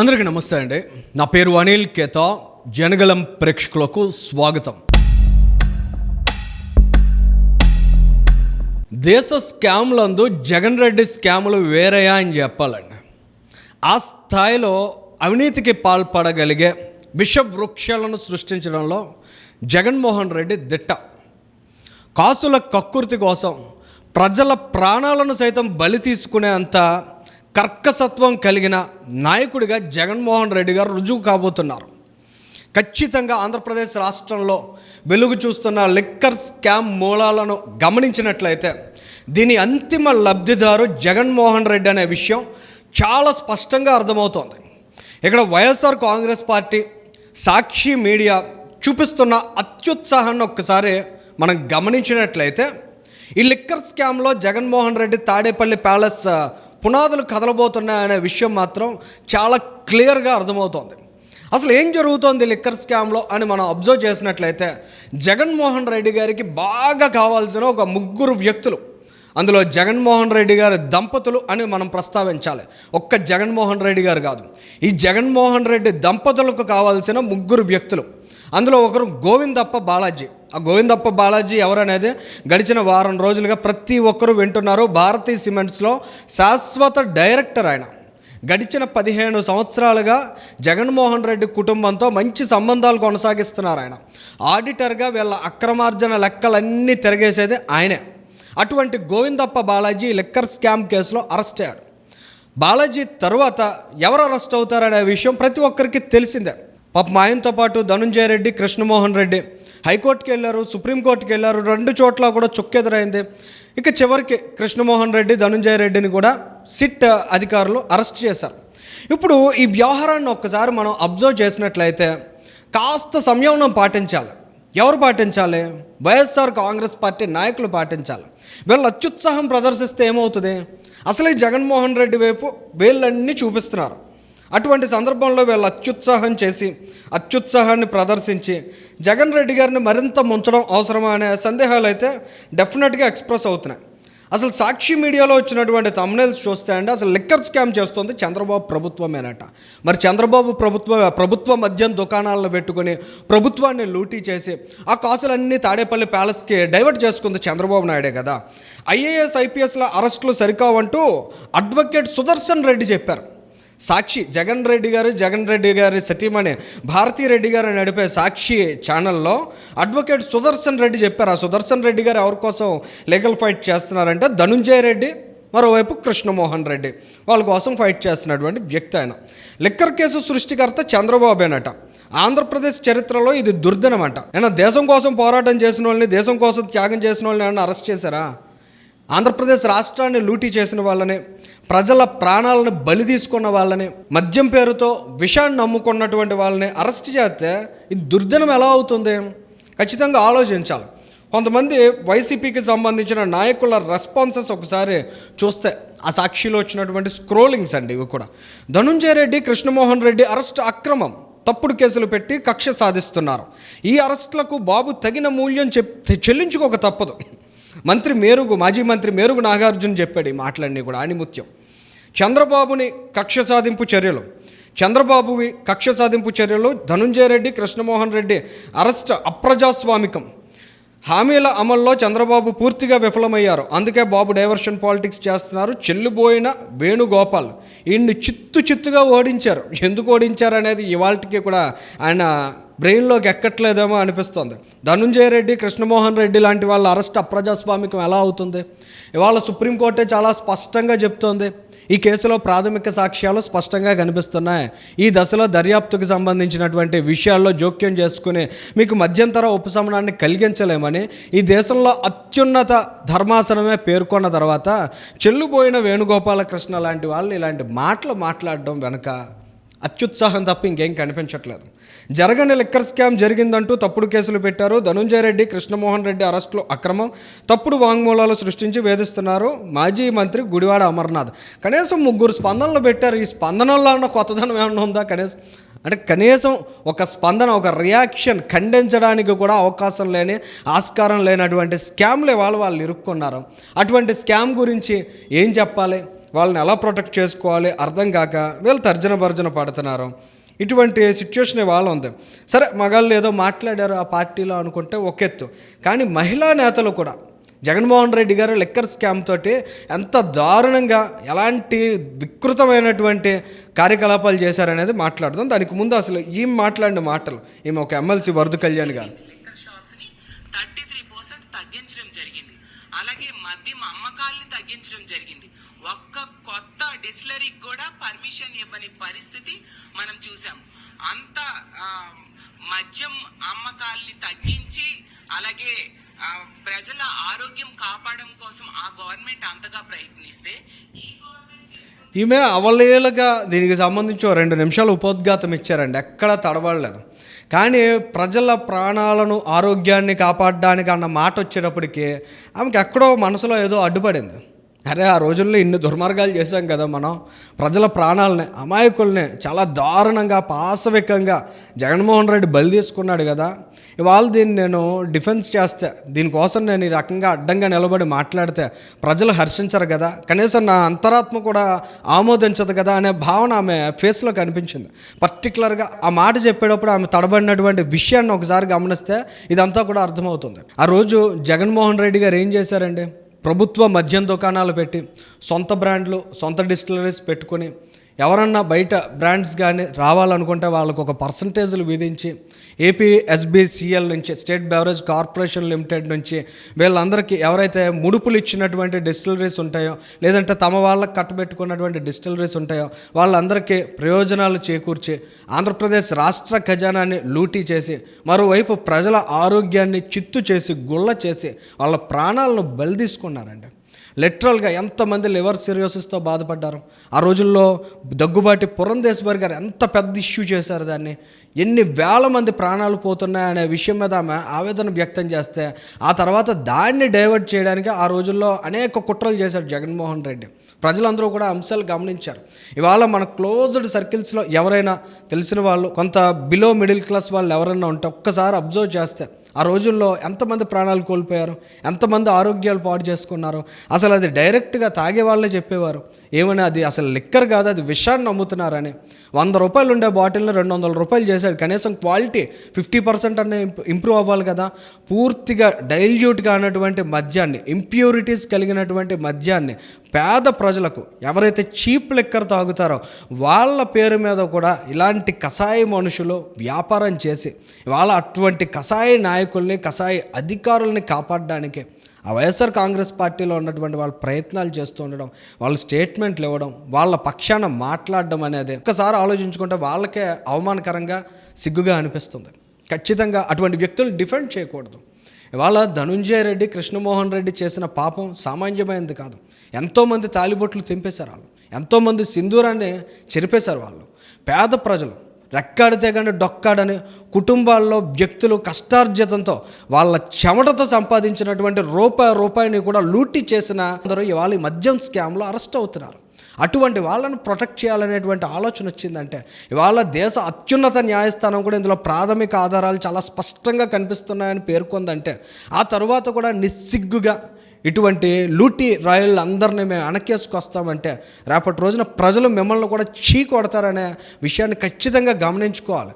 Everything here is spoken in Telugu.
అందరికీ నమస్తే అండి. నా పేరు అనిల్ కేత. జనగలం ప్రేక్షకులకు స్వాగతం. దేశ స్కామ్లందు జగన్ రెడ్డి స్కాములు వేరయా అని చెప్పాలండి. ఆ స్థాయిలో అవినీతికి పాల్పడగలిగే విష వృక్షాలను సృష్టించడంలో జగన్మోహన్ రెడ్డి దిట్ట. కాసుల కక్కుర్తి కోసం ప్రజల ప్రాణాలను సైతం బలి తీసుకునే అంత కర్కసత్వం కలిగిన నాయకుడిగా జగన్మోహన్ రెడ్డి గారు రుజువు కాబోతున్నారు. ఖచ్చితంగా ఆంధ్రప్రదేశ్ రాష్ట్రంలో వెలుగు చూస్తున్న లిక్కర్ స్కామ్ మూలాలను గమనించినట్లయితే దీని అంతిమ లబ్ధిదారు జగన్మోహన్ రెడ్డి అనే విషయం చాలా స్పష్టంగా అర్థమవుతోంది. ఇక్కడ YSR Congress party Sakshi media చూపిస్తున్న అత్యుత్సాహాన్ని ఒక్కసారి మనం గమనించినట్లయితే ఈ లిక్కర్ స్కామ్లో జగన్మోహన్ రెడ్డి తాడేపల్లి ప్యాలెస్ పునాదులు కదలబోతున్నాయనే విషయం మాత్రం చాలా క్లియర్గా అర్థమవుతోంది. అసలు ఏం జరుగుతోంది లిక్కర్ స్కామ్లో అని మనం అబ్జర్వ్ చేసినట్లయితే జగన్మోహన్ రెడ్డి గారికి బాగా కావాల్సిన ఒక ముగ్గురు వ్యక్తులు. అందులో జగన్మోహన్ రెడ్డి గారి దంపతులు అని మనం ప్రస్తావించాలి. ఒక్క జగన్మోహన్ రెడ్డి గారు కాదు. ఈ జగన్మోహన్ రెడ్డి దంపతులకు కావాల్సిన ముగ్గురు వ్యక్తులు. అందులో ఒకరు గోవిందప్ప బాలాజీ. ఆ గోవిందప్ప బాలాజీ ఎవరనేది గడిచిన వారం రోజులుగా ప్రతి ఒక్కరూ వింటున్నారు. భారతీయ సిమెంట్స్లో శాశ్వత డైరెక్టర్ ఆయన. గడిచిన పదిహేను సంవత్సరాలుగా జగన్మోహన్ రెడ్డి కుటుంబంతో మంచి సంబంధాలు కొనసాగిస్తున్నారు ఆయన. ఆడిటర్గా వీళ్ళ అక్రమార్జన లెక్కలన్నీ తిరగేసేది ఆయనే. అటువంటి గోవిందప్ప బాలాజీ లిక్కర్ స్కామ్ కేసులో అరెస్ట్ అయ్యాడు. బాలాజీ తరువాత ఎవరు అరెస్ట్ అవుతారనే విషయం ప్రతి ఒక్కరికి తెలిసిందే. పాప ఆయనతో పాటు ధనుంజయ రెడ్డి కృష్ణమోహన్ రెడ్డి హైకోర్టుకి వెళ్ళారు సుప్రీంకోర్టుకి వెళ్ళారు రెండు చోట్ల కూడా చుక్కెదురైంది. ఇక చివరికి కృష్ణమోహన్ రెడ్డి ధనుంజయ రెడ్డిని కూడా సిట్ అధికారులు అరెస్ట్ చేశారు. ఇప్పుడు ఈ వ్యవహారాన్ని ఒక్కసారి మనం అబ్జర్వ్ చేసినట్లయితే కాస్త సంయమనం పాటించాలి. ఎవరు పాటించాలి? వైఎస్ఆర్ కాంగ్రెస్ పార్టీ నాయకులు పాటించాలి. వీళ్ళు అత్యుత్సాహం ప్రదర్శిస్తే ఏమవుతుంది? అసలే జగన్మోహన్ రెడ్డి వైపు వీళ్ళన్నీ చూపిస్తున్నారు. అటువంటి సందర్భంలో వీళ్ళు అత్యుత్సాహం చేసి అత్యుత్సాహాన్ని ప్రదర్శించి జగన్ రెడ్డి గారిని మరింత ముంచడం అవసరమా అనే సందేహాలు అయితే డెఫినెట్గా ఎక్స్ప్రెస్ అవుతున్నాయి. అసలు సాక్షి మీడియాలో వచ్చినటువంటి తమ్నేల్స్ చూస్తే అండి అసలు లిక్కర్ స్కామ్ చేస్తుంది చంద్రబాబు ప్రభుత్వమేనట. మరి చంద్రబాబు ప్రభుత్వ ప్రభుత్వ మద్యం దుకాణాలను పెట్టుకొని ప్రభుత్వాన్ని లూటీ చేసి ఆ కాసులన్నీ తాడేపల్లి ప్యాలెస్కి డైవర్ట్ చేసుకుంది చంద్రబాబు నాయుడే కదా. ఐఏఎస్ ఐపీఎస్ల అరెస్టులు సరికావంటూ అడ్వకేట్ సుదర్శన్ రెడ్డి చెప్పారు. సాక్షి జగన్ రెడ్డి గారు జగన్ రెడ్డి గారి సతీమణి భారతీ రెడ్డి గారు నడిపే సాక్షి ఛానల్లో అడ్వకేట్ సుదర్శన్ రెడ్డి చెప్పారు. ఆ సుదర్శన్ రెడ్డి గారు ఎవరి కోసం లీగల్ ఫైట్ చేస్తున్నారంటే ధనుంజయ రెడ్డి మరోవైపు కృష్ణమోహన్ రెడ్డి. వాళ్ళ కోసం ఫైట్ చేస్తున్నటువంటి వ్యక్తి ఆయన. లిక్కర్ కేసు సృష్టికర్త చంద్రబాబేనట ఆంధ్రప్రదేశ్ చరిత్రలో ఇది దుర్దినమంట. అయినా దేశం కోసం పోరాటం చేసిన వాళ్ళని దేశం కోసం త్యాగం చేసిన వాళ్ళని ఏమన్నా అరెస్ట్ చేశారా? ఆంధ్రప్రదేశ్ రాష్ట్రాన్ని లూటీ చేసిన వాళ్ళని ప్రజల ప్రాణాలను బలి తీసుకున్న వాళ్ళని మద్యం పేరుతో విషాన్ని నమ్ముకున్నటువంటి వాళ్ళని అరెస్ట్ చేస్తే ఇది దుర్దినం ఎలా అవుతుంది? ఖచ్చితంగా ఆలోచించాలి. కొంతమంది వైసీపీకి సంబంధించిన నాయకుల రెస్పాన్సెస్ ఒకసారి చూస్తే ఆ సాక్షిలో వచ్చినటువంటి స్క్రోలింగ్స్ అండి ఇవి కూడా. ధనుంజయ రెడ్డి కృష్ణమోహన్ రెడ్డి అరెస్ట్ అక్రమం. తప్పుడు కేసులు పెట్టి కక్ష సాధిస్తున్నారు. ఈ అరెస్టులకు బాబు తగిన మూల్యం చెప్ చెల్లించుకోక తప్పదు. మంత్రి మేరుగు మాజీ మంత్రి మేరుగు నాగార్జున చెప్పాడు ఈ మాటలన్నీ కూడా ఆణిముత్యం చంద్రబాబుని కక్ష సాధింపు చర్యలు. చంద్రబాబువి కక్ష సాధింపు చర్యలు ధనుంజయ రెడ్డి కృష్ణమోహన్ రెడ్డి అరెస్ట్ అప్రజాస్వామికం. హామీల అమల్లో చంద్రబాబు పూర్తిగా విఫలమయ్యారు. అందుకే బాబు డైవర్షన్ పాలిటిక్స్ చేస్తున్నారు. చెల్లుబోయిన వేణుగోపాల్. ఈయన్ని చిత్తు చిత్తుగా ఓడించారు. ఎందుకు ఓడించారు అనేది ఇవాళకి కూడా ఆయన బ్రెయిన్లోకి ఎక్కట్లేదేమో అనిపిస్తుంది. ధనుంజయ రెడ్డి కృష్ణమోహన్ రెడ్డి లాంటి వాళ్ళ అరెస్ట్ అప్రజాస్వామికం ఎలా అవుతుంది? ఇవాళ సుప్రీంకోర్టే చాలా స్పష్టంగా చెప్తోంది. ఈ కేసులో ప్రాథమిక సాక్ష్యాలు స్పష్టంగా కనిపిస్తున్నాయి. ఈ దశలో దర్యాప్తుకు సంబంధించినటువంటి విషయాల్లో జోక్యం చేసుకుని మీకు మధ్యంతర ఉపశమనాన్ని కలిగించలేమని ఈ దేశంలో అత్యున్నత ధర్మాసనమే పేర్కొన్న తర్వాత చెల్లుబోయిన వేణుగోపాలకృష్ణ లాంటి వాళ్ళు ఇలాంటి మాటలు మాట్లాడడం వెనక అత్యుత్సాహం తప్ప ఇంకేం కనిపించట్లేదు. జరగని లిక్కర్ స్కామ్ జరిగిందంటూ తప్పుడు కేసులు పెట్టారు. ధనుంజయ రెడ్డి కృష్ణమోహన్ రెడ్డి అరెస్టులు అక్రమం. తప్పుడు వాంగ్మూలాలు సృష్టించి వేధిస్తున్నారు. మాజీ మంత్రి గుడివాడ అమర్నాథ్. కనీసం ముగ్గురు స్పందనలు పెట్టారు. ఈ స్పందనల్లో ఉన్న కొత్తదనం ఏమన్నా ఉందా కనీసం? అంటే కనీసం ఒక స్పందన ఒక రియాక్షన్ ఖండించడానికి కూడా అవకాశం లేని ఆస్కారం లేనటువంటి స్కామ్లే వాళ్ళు వాళ్ళు ఇరుక్కున్నారు. అటువంటి స్కామ్ గురించి ఏం చెప్పాలి? వాళ్ళని ఎలా ప్రొటెక్ట్ చేసుకోవాలి అర్థం కాక వీళ్ళు తర్జన భర్జన పడుతున్నారు. ఇటువంటి సిచ్యువేషన్ ఇవాళ ఉంది. సరే మగాళ్ళు ఏదో మాట్లాడారు ఆ పార్టీలో అనుకుంటే ఒక ఎత్తు కానీ మహిళా నేతలు కూడా జగన్మోహన్ రెడ్డి గారు లిక్కర్ స్కామ్ తోటి ఎంత దారుణంగా ఎలాంటి వికృతమైనటువంటి కార్యకలాపాలు చేశారనేది మాట్లాడదాం. దానికి ముందు అసలు ఈమె మాట్లాడిన మాటలు. ఈమె ఒక ఎమ్మెల్సీ వరదు కళ్యాణ్ గారు. తగ్గించడం జరిగింది. అలాగే మద్యం అమ్మకాలని తగ్గించడం జరిగింది. కొత్త కూడా పర్మిషన్ ఇవ్వని పరిస్థితి మనం చూసాం. అంత మద్యం అమ్మకాల్ని తగ్గించి అలాగే ప్రజల ఆరోగ్యం కాపాడడం కోసం ఆ గవర్నమెంట్ అంతగా ప్రయత్నిస్తే ఈ ఈమె అవలేలుగా దీనికి సంబంధించి రెండు నిమిషాలు ఉపోద్ఘాతం ఇచ్చారండి. ఎక్కడ తడబడలేదు కానీ ప్రజల ప్రాణాలను ఆరోగ్యాన్ని కాపాడడానికి అన్న మాట వచ్చేటప్పటికి ఆమెకి ఎక్కడో మనసులో ఏదో అడ్డుపడింది. అరే ఆ రోజుల్లో ఇన్ని దుర్మార్గాలు చేశాం కదా మనం. ప్రజల ప్రాణాలని అమాయకుల్ని చాలా దారుణంగా పాశవికంగా జగన్మోహన్ రెడ్డి బలి తీసుకున్నాడు కదా. ఇవాళ దీన్ని నేను డిఫెన్స్ చేస్తే దీనికోసం నేను ఈ రకంగా అడ్డంగా నిలబడి మాట్లాడితే ప్రజలు హర్షించరు కదా. కనీసం నా అంతరాత్మ కూడా ఆమోదించదు కదా అనే భావన ఆమె ఫేస్లో కనిపించింది. పర్టికులర్గా ఆ మాట చెప్పేటప్పుడు ఆమె తడబడినటువంటి విషయాన్ని ఒకసారి గమనిస్తే ఇదంతా కూడా అర్థమవుతుంది. ఆ రోజు జగన్మోహన్ రెడ్డి గారు ఏం చేశారండి? ప్రభుత్వ మద్యం దుకాణాలు పెట్టి సొంత బ్రాండ్లు సొంత డిస్టిలరీస్ పెట్టుకొని ఎవరన్నా బయట బ్రాండ్స్ కానీ రావాలనుకుంటే వాళ్ళకు ఒక పర్సంటేజ్లు విధించి ఏపీ ఎస్బీసీఎల్ నుంచి స్టేట్ బెవరేజ్ కార్పొరేషన్ లిమిటెడ్ నుంచి వీళ్ళందరికీ ఎవరైతే ముడుపులు ఇచ్చినటువంటి డిస్టిలరీస్ ఉంటాయో లేదంటే తమ వాళ్ళకి కట్టబెట్టుకున్నటువంటి డిస్టిలరీస్ ఉంటాయో వాళ్ళందరికీ ప్రయోజనాలు చేకూర్చి ఆంధ్రప్రదేశ్ రాష్ట్ర ఖజానాన్ని లూటీ చేసి మరోవైపు ప్రజల ఆరోగ్యాన్ని చిత్తు చేసి గుళ్ళ చేసి వాళ్ళ ప్రాణాలను బలి తీసుకున్నారండి లిటరల్గా ఎంతమంది లివర్ సిరియోసిస్తో బాధపడ్డారు? ఆ రోజుల్లో దగ్గుబాటి పురంధేశ్వరి గారు ఎంత పెద్ద ఇష్యూ చేశారు దాన్ని? ఎన్ని వేల మంది ప్రాణాలు పోతున్నాయి అనే విషయం మీద ఆమె ఆవేదన వ్యక్తం చేస్తే ఆ తర్వాత దాన్ని డైవర్ట్ చేయడానికి ఆ రోజుల్లో అనేక కుట్రలు చేశాడు జగన్మోహన్ రెడ్డి. ప్రజలందరూ కూడా అంశాలు గమనించారు. ఇవాళ మన క్లోజ్డ్ సర్కిల్స్లో ఎవరైనా తెలిసిన వాళ్ళు కొంత బిలో మిడిల్ క్లాస్ వాళ్ళు ఎవరైనా ఉంటే ఒక్కసారి అబ్జర్వ్ చేస్తే ఆ రోజుల్లో ఎంతమంది ప్రాణాలు కోల్పోయారు? ఎంతమంది ఆరోగ్యాలు పాడు చేసుకున్నారు? అసలు అది డైరెక్ట్గా తాగే వాళ్ళే చెప్పేవారు. ఏమని అది అసలు లిక్కర్ కాదు అది విషాన్ని అమ్ముతున్నారని వంద రూపాయలు ఉండే బాటిల్ని రెండు వందల రూపాయలు చేశాడు. కనీసం క్వాలిటీ ఫిఫ్టీ పర్సెంట్ అనే ఇంప్రూవ్ అవ్వాలి కదా. పూర్తిగా డైల్యూట్ కానటువంటి మద్యాన్ని ఇంప్యూరిటీస్ కలిగినటువంటి మద్యాన్ని పేద ప్రజలకు ఎవరైతే చీప్ లిక్కర్ తాగుతారో వాళ్ళ పేరు మీద కూడా ఇలాంటి కషాయ మనుషులు వ్యాపారం చేసి వాళ్ళ అటువంటి కషాయ నాయకుల్ని కషాయ అధికారుల్ని కాపాడడానికి ఆ వైఎస్ఆర్ కాంగ్రెస్ పార్టీలో ఉన్నటువంటి వాళ్ళ ప్రయత్నాలు చేస్తూ ఉండడం వాళ్ళు స్టేట్మెంట్లు ఇవ్వడం వాళ్ళ పక్షాన మాట్లాడడం అనేది ఒక్కసారి ఆలోచించుకుంటే వాళ్ళకే అవమానకరంగా సిగ్గుగా అనిపిస్తుంది. ఖచ్చితంగా అటువంటి వ్యక్తులను డిఫెండ్ చేయకూడదు. ఇవాళ ధనుంజయ రెడ్డి కృష్ణమోహన్ రెడ్డి చేసిన పాపం సామాన్యమైనది కాదు. ఎంతోమంది తాలిబొట్లు తెంపేశారు వాళ్ళు. ఎంతోమంది సింధూరాన్ని చెరిపేశారు వాళ్ళు. పేద ప్రజలు రెక్కాడితే కానీ డొక్కాడని కుటుంబాల్లో వ్యక్తులు కష్టార్జితంతో వాళ్ళ చెమటతో సంపాదించినటువంటి రూపాయి రూపాయిని కూడా లూటీ చేసిన అందరూ ఇవాళ ఈ మద్యం స్కామ్లో అరెస్ట్ అవుతున్నారు. అటువంటి వాళ్ళను ప్రొటెక్ట్ చేయాలనేటువంటి ఆలోచన వచ్చిందంటే ఇవాళ దేశ అత్యున్నత న్యాయస్థానం కూడా ఇందులో ప్రాథమిక ఆధారాలు చాలా స్పష్టంగా కనిపిస్తున్నాయని పేర్కొందంటే ఆ తరువాత కూడా నిస్సిగ్గుగా ఇటువంటి లూటీ రాయల్ అందరిని మేము అణకేసుకొస్తామంటే రేపటి రోజున ప్రజలు మిమ్మల్ని కూడా చీ కొడతారనే విషయాన్ని ఖచ్చితంగా గమనించుకోవాలి.